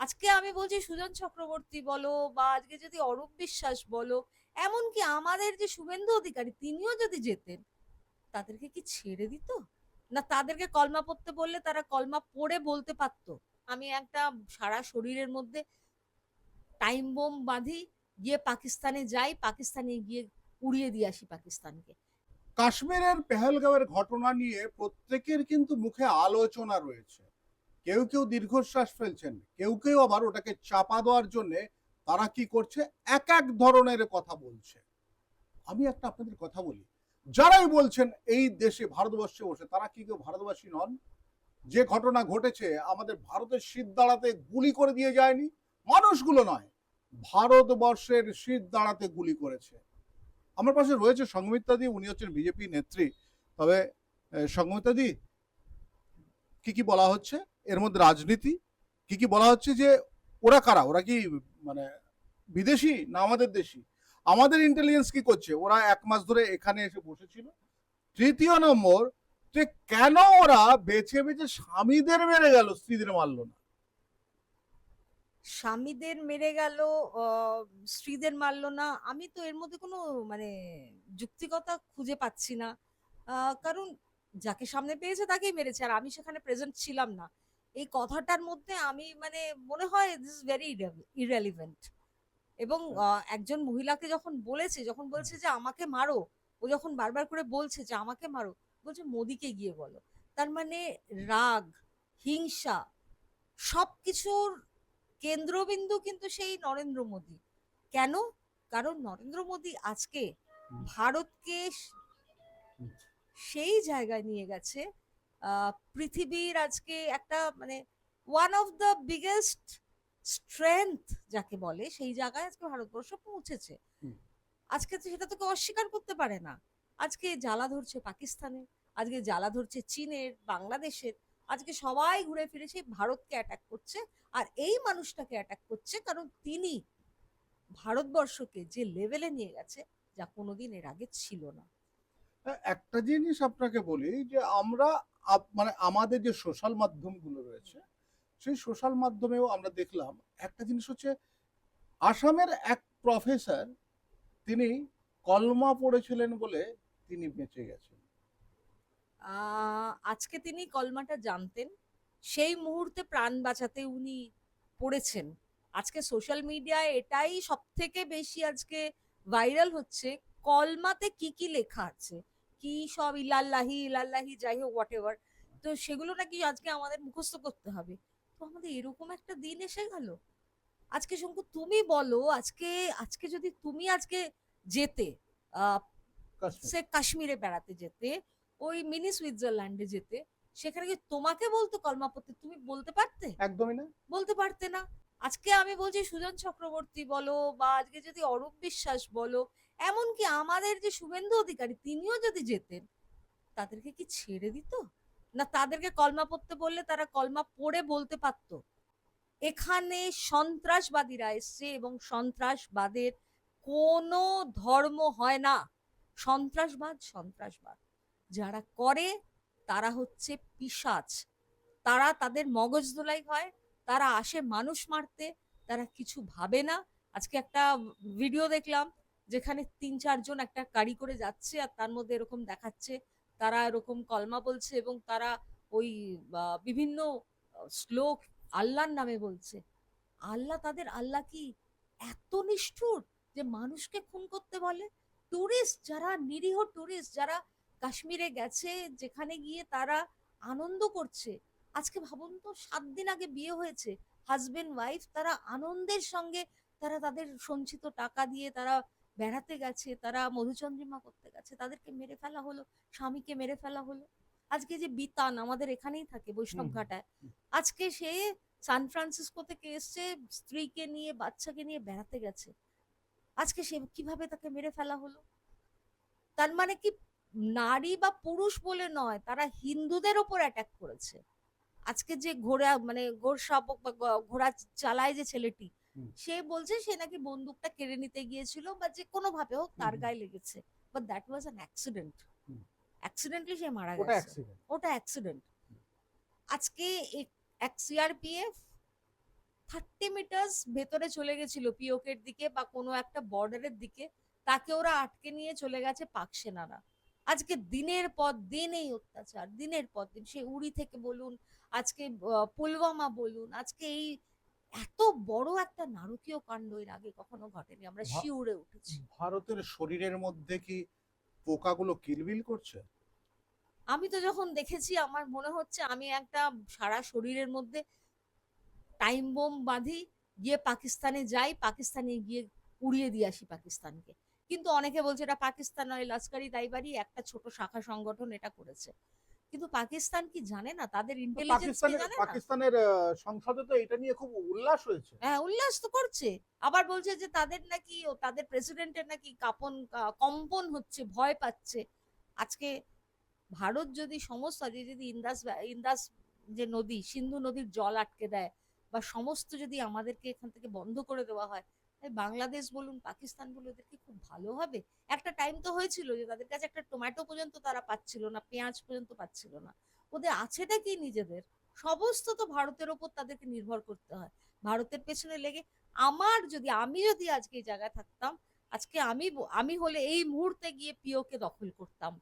আজকে আমি বলছি সুজন চক্রবর্তী বলো বা আজকে যদি অরূপ বিশ্বাস বলো, এমনকি আমাদের যে শুভেন্দু অধিকারী, তিনিও যদি যেতেন, তাদেরকে কি ছেড়ে দিত? না, তাদেরকে কলমা পড়তে বললে তারা কলমা পড়ে বলতে পারতো। আমি একটা সারা শরীরের মধ্যে টাইম বোম বাঁধি, গিয়ে পাকিস্তানে যাই, পাকিস্তানে গিয়ে উড়িয়ে দিয়ে আসি পাকিস্তানকে। কাশ্মীরের পেহেলগাঁওয়ের ঘটনা নিয়ে প্রত্যেকের কিন্তু মুখে আলোচনা রয়েছে। কেউ কেউ দীর্ঘশ্বাস ফেলছেন কেউ কেউ আবার ওটাকে চাপা দেওয়ার জন্য তারা কি করছে? এক এক ধরনের কথা বলছে। আমি একটা আপনাদের কথা বলি। যারাই বলছেন এই দেশে ভারতবর্ষে বসে তারা কি কেউ ভারতবাসী নন? যে ঘটনা ঘটেছে আমাদের ভারতের শীত দাঁড়াতে গুলি করে দিয়ে যায়নি? মানুষগুলো নয় ভারতবর্ষের শীত দাঁড়াতে গুলি করেছে। আমার পাশে রয়েছে সংমিত্রা দি উনি হচ্ছেন বিজেপি নেত্রী। তবে আহ, সংমিত্রা দি কি কি বলা হচ্ছে? এর মধ্যে রাজনীতি, কি কি বলা হচ্ছে যে ওরা কারা? ওরা কি মানে বিদেশি না আমাদের দেশি? আমাদের ইন্টেলিজেন্স কি করছে? ওরা এক মাস ধরে এখানে এসে বসেছিল। তৃতীয় নম্বর যে কেন ওরা বেছে বেছে স্বামীদের মেরে গেল, স্ত্রীদের মারলো না? স্বামীদের মেরে গেল স্ত্রীদের মারলো না। আমি তো এর মধ্যে কোনো মানে যুক্তিকতা খুঁজে পাচ্ছি না। কারণ যাকে সামনে পেয়েছে তাকেই মেরেছে। আর আমি সেখানে প্রেজেন্ট ছিলাম না। এই কথাটার মধ্যে আমি মানে মনে হয় দিস ইজ ভেরি ইরেলিভেন্ট এবং একজন মহিলাকে যখন বলেছে যখন বলছে যে আমাকে মারো ও যখন বারবার করে বলছে যে আমাকে মারো বলছে মোদিকে গিয়ে বলো। তার মানে রাগ হিংসা সবকিছুর কেন্দ্রবিন্দু কিন্তু সেই নরেন্দ্র মোদী। কেন? কারণ নরেন্দ্র মোদী আজকে ভারতকে। সেই জায়গায় নিয়ে গেছে। আহ, পৃথিবীর আজকে একটা মানে one of the biggest strength যাকে বলে সেই জায়গায় আজকে ভারতবর্ষ পৌঁছেছে। আজকে তো সেটা তো কেউ অস্বীকার করতে পারে না। আজকে জ্বালা ধরছে পাকিস্তানে আজকে জ্বালা ধরছে চীনের বাংলাদেশের। আজকে সবাই ঘুরে ফিরে সেই ভারতকে অ্যাটাক করছে। আর এই মানুষটাকে অ্যাটাক করছে কারণ তিনি ভারতবর্ষকে যে লেভেলে নিয়ে গেছে যা কোনোদিন এর আগে ছিল না। একটা জিনিস আপনাকে বলি যে আমরা মানে আমাদের যে সোশ্যাল মাধ্যমগুলো রয়েছে, সেই সোশ্যাল মাধ্যমেও আমরা দেখলাম, একটা জিনিস হচ্ছে আসামের এক প্রফেসর তিনি কলমা পড়েছিলেন বলে তিনি বেঁচে গেছেন। আজকে তিনি কলমাটা জানতেন, সেই মুহূর্তে প্রাণ বাঁচাতে উনি পড়েছেন। আজকে সোশ্যাল মিডিয়ায় এটাই সব থেকে বেশি আজকে ভাইরাল হচ্ছে, কলমাতে কি কি লেখা আছে? কি সব ইলাল্লাহি ইলাল্লাহি যাই হোক হোয়াট এভার তো সেগুলো নাকি আজকে আমাদের মুখস্থ করতে হবে। তো আমাদের এরকম একটা দিন এসে গেল। আজকে শঙ্কু তুমি বলো আজকে আজকে যদি তুমি আজকে যেতে সে কাশ্মীরে বেড়াতে যেতে ওই মিনি সুইজারল্যান্ডে যেতে সেখানে কি তোমাকে বলতো কলমা পড়তে তুমি বলতে পারতে? একদমই না। বলতে পারতে না। আজকে আমি বলছি সুজন চক্রবর্তী বলো বা আজকে যদি অরূপ বিশ্বাস বলো এমনকি আমাদের যে শুভেন্দু অধিকারী, তিনিও যদি যেতেন, তাদেরকে কি ছেড়ে দিত? না তাদেরকে কলমা পড়তে বললে তারা কলমা পড়ে বলতে পারতো? এখানে সন্ত্রাসবাদীরা এসছে এবং সন্ত্রাসবাদের কোনো ধর্ম হয় না। সন্ত্রাসবাদ সন্ত্রাসবাদ। যারা করে, তারা হচ্ছে পিশাচ। তারা তাদের মগজ দোলাই হয়, তারা আসে মানুষ মারতে, তারা কিছু ভাবে না। আজকে একটা ভিডিও দেখলাম যেখানে তিন চারজন একটা গাড়ি করে যাচ্ছে আর তার মধ্যে এরকম দেখাচ্ছে, তারা এরকম কলমা বলছে এবং তারা ওই বিভিন্ন শ্লোক আল্লাহর নামে বলছে। আল্লাহ তাদের, আল্লাহ কি এত নিষ্ঠুর যে মানুষকে খুন করতে বলে? টুরিস্ট যারা, নিরীহ টুরিস্ট যারা কাশ্মীরে গেছে, যেখানে গিয়ে তারা আনন্দ করছে। আজকে ভাবুন তো, সাত দিন আগে বিয়ে হয়েছে হাজবেন্ড ওয়াইফ তারা আনন্দের সঙ্গে তারা তাদের সঞ্চিত টাকা দিয়ে তারা বেড়াতে গেছে তারা মধুচন্দ্রিমা করতে গেছে তাদেরকে মেরে ফেলা হলো স্বামীকে মেরে ফেলা হলো। আজকে যে বিতান আমাদের এখানেই থাকে বৈষ্ণব ঘাটায় আজকে সে সান ফ্রান্সিসকো থেকে এসছে স্ত্রীকে নিয়ে বাচ্চাকে নিয়ে বেড়াতে গেছে। আজকে সে কীভাবে তাকে মেরে ফেলা হলো? তার মানে কি নারী বা পুরুষ বলে নয় তারা হিন্দুদের ওপর অ্যাটাক করেছে। আজকে যে ঘোড়া মানে ঘোড় শাবক বা ঘোড়া চালায় যে ছেলেটি। সে বলছে সে নাকি বন্দুকটা কেড়ে নিতে গিয়েছিল বা যে কোনো ভাবে হোক তার গায়ে লেগেছে। But that was an accident accidentally সে মারা গেছে। ওটা অ্যাক্সিডেন্ট আজকে এক সিআরপিএফ থার্টি মিটার্স ভেতরে চলে গেছিল পিওকের দিকে বা কোনো একটা বর্ডারের দিকে। তাকে ওরা আটকে নিয়ে চলে গেছে পাক সেনারা। আজকে দিনের পর দিন এই অত্যাচার দিনের পর দিন। সে উড়ি থেকে বলুন আজকে পুলওয়ামা বলুন আজকে এই এত বড় একটা নারকীয় কাণ্ড এর আগে কখনো ঘটেনি আমরা শিউরে উঠেছি। ভারতের শরীরের মধ্যে কি পোকাগুলো কিলবিল করছে? আমি তো যখন দেখেছি আমার মনে হচ্ছে আমি একটা সারা শরীরের মধ্যে টাইম বোম বাঁধি গিয়ে পাকিস্তানে যাই পাকিস্তানে গিয়ে উড়িয়ে দিয়ে আসি পাকিস্তানকে। কিন্তু অনেকে বলছে এটা পাকিস্তান নয় লস্করি তাইবারি একটা ছোট শাখা সংগঠন এটা করেছে। কিন্তু পাকিস্তান কি জানে না? তাদের ইন্টেলিজেন্স কি পাকিস্তানের জানে না? পাকিস্তানের সংসদে তো এটা নিয়ে খুব উল্লাস হয়েছে। হ্যাঁ উল্লাস তো করছে। আবার বলছে যে তাদের নাকি ও তাদের প্রেসিডেন্টের নাকি কাপন কম্পন হচ্ছে ভয় পাচ্ছে। আজকে ভারত যদি সমস্ত যদি ইন্দাস ইন্দাস যে নদী সিন্ধু নদীর জল আটকে দেয় বা সমস্ত যদি আমাদেরকে এখান থেকে বন্ধ করে দেওয়া হয় বাংলাদেশ বলুন, পাকিস্তান বলুন এদেরকে খুব ভালো হবে? একটা টাইম তো হয়েছিল যে তাদের কাছে একটা টমেটো পর্যন্ত তারা পাচ্ছিল না, পেঁয়াজ পর্যন্ত পাচ্ছিল না। ওদের আছেটা কি নিজেদের? সমস্ত তো ভারতের ওপর তাদেরকে নির্ভর করতে হয়। ভারতের পেছনে লেগে আমার যদি, আমি যদি আজকে এই জায়গায় থাকতাম, আজকে আমি আমি হলে এই মুহূর্তে গিয়ে পিওকে দখল করতাম।